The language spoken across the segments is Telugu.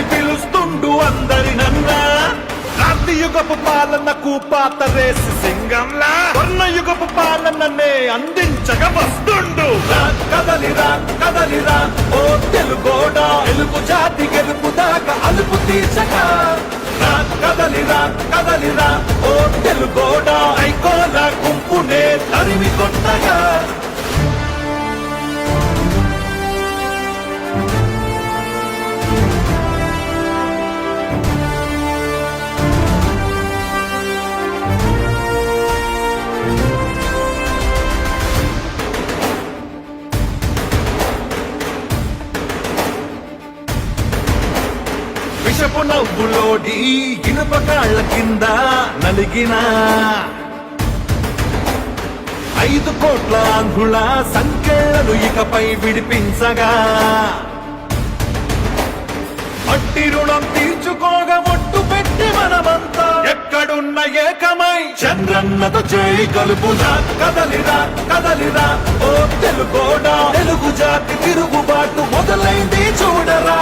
కలిసి పిలుస్తుండు అందరి నన్న రాత్రియుగపు పాలనకు పాత రేసి సింగంలా. వర్ణయుగపు పాలననే అందించగ వస్తుండు. కదలిరా కదలిరా ఓ తెలుగోడా తెలుగు జాతి గెలుపు దాకా అలుపు తీర్చక. కదలిరా కదలిరా ఓ తెలుగోడా ఐకోలా గుంపునే తరిమి కొట్టగా. విషపు నవ్వులోడి ఇనుప కాళ్ళ కింద నలిగిన. ఐదు కోట్ల ఆంధ్రుల సంఖ్యలను ఇకపై విడిపించగా. మట్టి రుణం తీర్చుకోగా ఒట్టు పెట్టి మనమంతా ఎక్కడున్న ఏకమై. చంద్రన్నతో చేయి కలుపుదా కదలిరా కదలిరా ఓ తెలుగోడా తెలుగు జాతి తిరుగుబాటు మొదలైంది చూడరా.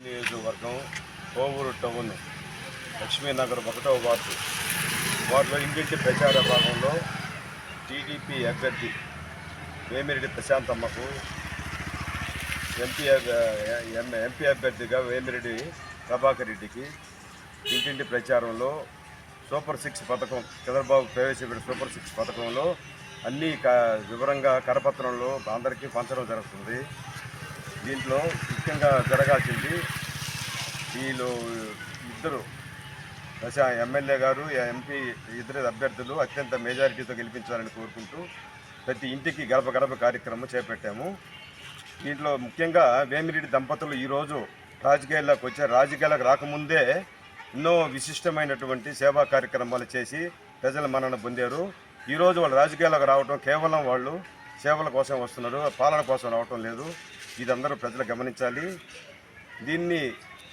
నియోజకవర్గం కోవూరు టౌన్ లక్ష్మీనగర్ ఒకటో వార్డు. వార్డులో ఇంటింటి ప్రచార భాగంలో టీడీపీ అభ్యర్థి వేమిరెడ్డి ప్రశాంతమ్మకు ఎంపీ ఎంపీ అభ్యర్థిగా వేమిరెడ్డి ప్రభాకర్ రెడ్డికి ఇంటింటి ప్రచారంలో సూపర్ సిక్స్ పథకం చంద్రబాబు ప్రవేశపెట్టిన సూపర్ సిక్స్ పథకంలో అన్ని క వివరంగా కరపత్రంలో అందరికీ పంచడం జరుగుతుంది. దీంట్లో ముఖ్యంగా జరగాల్సింది వీళ్ళు ఇద్దరు. దశ ఎమ్మెల్యే గారు ఎంపీ ఇద్దరు అభ్యర్థులు అత్యంత మెజారిటీతో గెలిపించాలని కోరుకుంటూ ప్రతి ఇంటికి గడప గడప కార్యక్రమం చేపట్టాము. దీంట్లో ముఖ్యంగా వేమిరెడ్డి దంపతులు ఈరోజు రాజకీయాల్లోకి వచ్చే రాజకీయాలకు రాకముందే ఎన్నో విశిష్టమైనటువంటి సేవా కార్యక్రమాలు చేసి ప్రజల మన్నన పొందారు. ఈరోజు వాళ్ళు రాజకీయాలకు రావడం కేవలం వాళ్ళు సేవల కోసం వస్తున్నారు పాలన కోసం రావటం లేదు. ఇది అందరూ ప్రజలు గమనించాలి. దీన్ని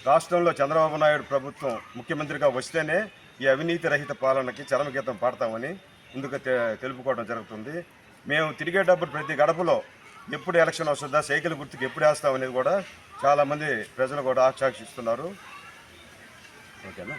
రాష్ట్రంలో చంద్రబాబు నాయుడు ప్రభుత్వం ముఖ్యమంత్రిగా వస్తేనే ఈ అవినీతి రహిత పాలనకి చరమగీతం పాడతామని ముందుగా తెలుపుకోవడం జరుగుతుంది. మేము తిరిగేటప్పుడు ప్రతి గడపలో ఎప్పుడు ఎలక్షన్ వస్తుందా సైకిల్ గుర్తుకు ఎప్పుడు వేస్తామనేది కూడా చాలామంది ప్రజలు కూడా ఆకాంక్షిస్తున్నారు ఓకేనా?